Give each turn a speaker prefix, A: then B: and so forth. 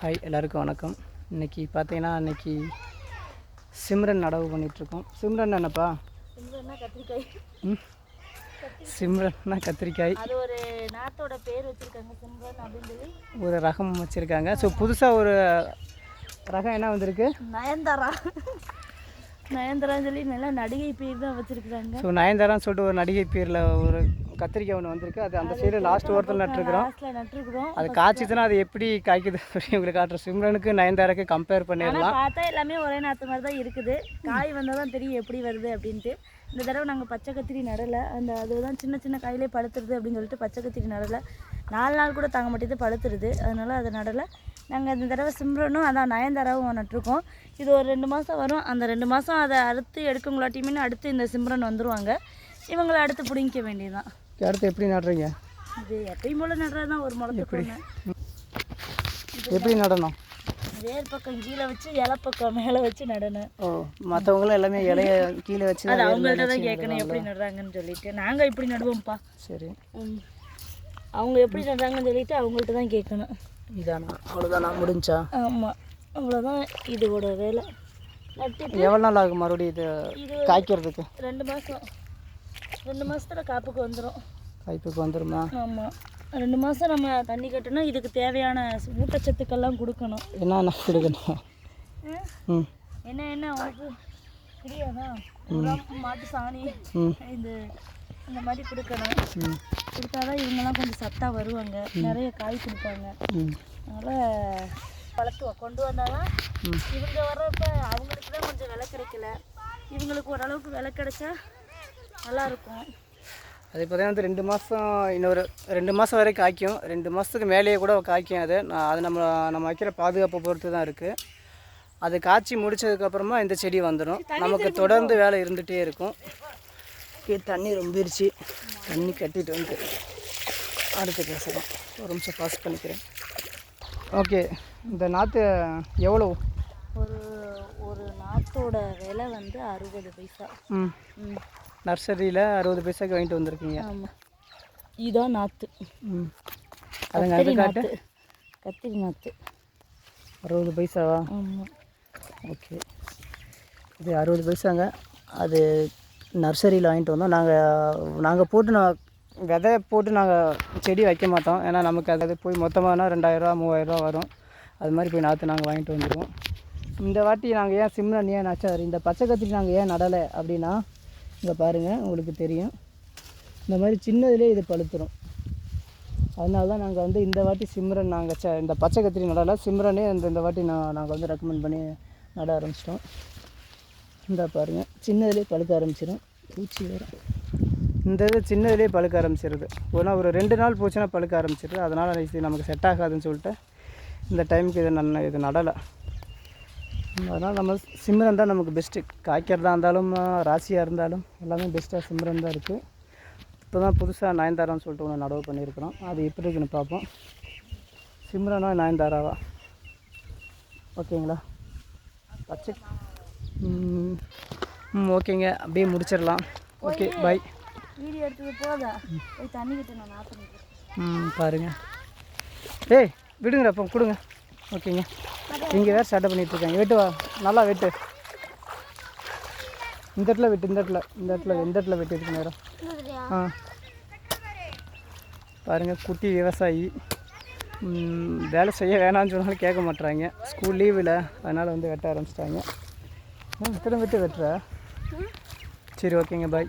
A: Hi எல்லாருக்கும் வணக்கம். இன்னைக்கு பார்த்தீங்கன்னா இன்னைக்கு சிம்ரன் நடவு பண்ணிகிட்ருக்கோம் சிம்ரன் என்னப்பா?
B: சிம்ரன்னா கத்திரிக்காய்.
A: சிம்ரன்னா கத்திரிக்காய்.
B: அது ஒரு நாத்தோட பேர் வச்சிருக்காங்க சிம்ரன்
A: ஒரு ரகம் வச்சுருக்காங்க. ஸோ புதுசாக ஒரு ரகம் என்ன வந்திருக்கு?
B: நயன்தாரா. நயன்தாரான்னு சொல்லி நல்லா நடிகை பேர் தான் வச்சிருக்காங்க
A: ஸோ நயன்தாரான்னு சொல்லிட்டு ஒரு நடிகை பேரில் ஒரு கத்திரிக்காய் ஒன்று வந்திருக்கு. அது அந்த சைடு லாஸ்ட் ஓரத்தில் நட்டுருக்குறோம். அது காய்ச்சிதுன்னா அது எப்படி காய்க்குது? உங்களுக்கு காட்டுற சிம்ரனுக்கு நயன்தாராக்கு கம்பேர் பண்ணிடலாம்.
B: பார்த்தா எல்லாமே ஒரே நாத்து மாதிரி தான் இருக்குது. காய் வந்தால் தான் தெரியும் எப்படி வருது அப்படின்ட்டு. இந்த தடவை நாங்கள் பச்சை கத்திரி நடலை அந்த அதுதான் சின்ன சின்ன காயிலே பழுத்துருது அப்படின்னு சொல்லிட்டு பச்சை கத்திரி நடலை. நாலு நாள் கூட தாங்க மாட்டேது பழுத்துருது. அதனால அதை நடலை. நாங்கள் இந்த தடவை சிம்ரனும் அதான் நயன்தாராவும் நட்டிருக்கோம். இது ஒரு ரெண்டு மாதம் வரும். அந்த ரெண்டு மாதம் அதை அறுத்து எடுக்கங்களாட்டியுமே அடுத்து இந்த சிம்ரன் வந்துருவாங்க. இவங்களை அடுத்து பிடிங்கிக்க வேண்டியதுதான்.
A: அடுத்து எப்படி நடுறீங்க?
B: இது எப்பயும் போல் நடுறது தான் ஒரு முளத்துக்கு
A: எப்படி? நடணும்?
B: வேர் பக்கம் கீழே வச்சு இலை பக்கம் மேலே வச்சு நடணும்.
A: ஓ மற்றவங்களும் எல்லாமே இலைய கீழே வச்சு
B: அது அவங்கள்ட்ட தான் கேட்கணும் எப்படி நடுறாங்கன்னு சொல்லிட்டு. நாங்கள் இப்படி நடுவோம்ப்பா.
A: சரி.
B: அவங்க எப்படி நடுறாங்கன்னு சொல்லிட்டு அவங்கள்ட்ட தான் கேட்கணும்.
A: இதானா? அவ்வளோதானா முடிஞ்சா?
B: ஆமாம் அவ்வளோதான் இதோட வேலை.
A: எவ்வளோ நாள் ஆகும் மறுபடியும் இது காய்க்கிறதுக்கு?
B: ரெண்டு மாதம் ரெண்டு மாசத்துல காப்புக்கு வந்துடும்
A: காய்ப்புக்கு வந்துருமா?
B: ஆமாம் ரெண்டு மாதம் நம்ம தண்ணி கட்டணும். இதுக்கு தேவையான ஊட்டச்சத்துக்கெல்லாம் கொடுக்கணும்.
A: என்னென்ன கொடுக்கணும்?
B: ம். என்ன என்ன? உனக்கு தெரியாதா மாட்டு சாணி இது இந்த மாதிரி கொடுக்கணும். கொடுத்தாதான் இவங்கெல்லாம் கொஞ்சம் சத்தாக வருவாங்க. நிறைய காய் கொடுப்பாங்க. அதனால் வளர்த்துவோம் கொண்டு வந்தாதான். இவங்க வர்றப்ப அவங்களுக்கு தான் கொஞ்சம் விலை கிடைக்கல. இவங்களுக்கு ஓரளவுக்கு விலை கிடைச்சா நல்லா இருக்கும்.
A: அது பார்த்தீங்கன்னா வந்து ரெண்டு மாதம் இன்னொரு ரெண்டு மாதம் வரை காய்க்கும். ரெண்டு மாதத்துக்கு மேலேயே கூட காய்க்கும் அது. நான் அது நம்ம நம்ம வைக்கிற பாதுகாப்பை பொறுத்து தான் இருக்குது அது காய்ச்சி முடிச்சதுக்கப்புறமா இந்த செடி வந்துடும் நமக்கு தொடர்ந்து வேலை இருந்துகிட்டே இருக்கும். தண்ணி ரொம்பிருச்சு. தண்ணி கட்டிட்டு வந்து அடுத்து பேசலாம். ஒரு நிமிஷம் பாஸ் பண்ணிக்கிறேன். ஓகே இந்த நாற்று எவ்வளோ
B: ஒரு ஒரு நாத்தோட விலை வந்து அறுபது பைசா.
A: ம்.
B: ம்.
A: நர்சரியில் அறுபது பைசாக்கு வாங்கிட்டு வந்திருக்கீங்க.
B: ஆமாம் இதான் நாற்று
A: ம். அதுங்க அது
B: கத்திரி
A: காட்டு.
B: நாற்று கத்திரி நாற்று
A: அறுபது பைசாவா?
B: ஆமாம்
A: ஓகே. இது அறுபது பைசாங்க. அது நர்சரியில் வாங்கிட்டு வந்தோம். நாங்கள் நாங்கள் போட்டு நான் விதை போட்டு நாங்கள் செடி வைக்க மாட்டோம். ஏன்னா நமக்கு அது போய் மொத்தமானா ரெண்டாயிரரூவா மூவாயிரரூவா வரும். அது மாதிரி போய் நாற்று நாங்கள் வாங்கிட்டு வந்துடுவோம் இந்த வாட்டி நாங்கள் ஏன் சிம்ரன் ஏன் நச்சார்? இந்த பச்சை கத்திரி நாங்கள் ஏன் நடலை அப்படின்னா இங்கே பாருங்கள் உங்களுக்கு தெரியும். இந்த மாதிரி சின்னதுலேயே இது பழுத்துரும். அதனால தான் நாங்கள் வந்து இந்த வாட்டி சிம்ரன் நாங்கள் ச இந்த பச்சை கத்திரி நடலை சிம்ரனே இந்த இந்த வாட்டி நான் நாங்கள் வந்து ரெக்கமெண்ட் பண்ணி நட ஆரம்பிச்சிட்டோம். இந்த பாருங்கள் சின்னதுலேயே பழுக்க ஆரம்பிச்சிடும் பூச்சி வரும் இந்த இது சின்னதுலேயே பழுக்க ஆரம்பிச்சிருது. ஒன்றா ஒரு ரெண்டு நாள் போச்சுன்னா பழுக்க ஆரம்பிச்சிருது. அதனால் இது நமக்கு செட் ஆகாதுன்னு சொல்லிட்டு இந்த டைமுக்கு இது நான் இது நடலை. அதனால் நம்ம சிம்ரன் தான் நமக்கு பெஸ்ட்டு காய்க்கிறதா இருந்தாலும் ராசியாக இருந்தாலும் எல்லாமே பெஸ்ட்டாக சிம்ரன் தான் இருக்குது இப்போ தான் புதுசாக நயன்தாரான்னு சொல்லிட்டு ஒன்று நடவு பண்ணியிருக்கிறோம். அது எப்படி இருக்குன்னு பார்ப்போம். சிம்ரனா நயன்தாராவா? ஓகேங்களா? பச்சை. ம் ஓகேங்க. அப்படியே முடிச்சிடலாம். ஓகே பாய்
B: வீடியோ எடுத்தது போதா போய் தண்ணி கிட்ட நான்
A: ம் பாருங்க. ஏய் விடுங்க அப்போ கொடுங்க. ஓகேங்க. இங்கே வேறு சட்டை பண்ணிகிட்ருக்காங்க. வெட்டு வா. நல்லா வெட்டு. இந்த இடத்துல வெட்டு இந்த இடத்துல இந்த இடத்துல இந்த இடத்துல வெட்டிட்டு இருக்கு நேரம் ஆ. பாருங்கள் குட்டி விவசாயி. வேலை செய்ய வேணாம்னு சொன்னாலும் கேட்க மாட்றாங்க. ஸ்கூல் லீவில் அதனால் வந்து வெட்ட ஆரம்பிச்சிட்டாங்க. திரும்ப விட்டு வெட்டுற? சரி ஓகேங்க பாய்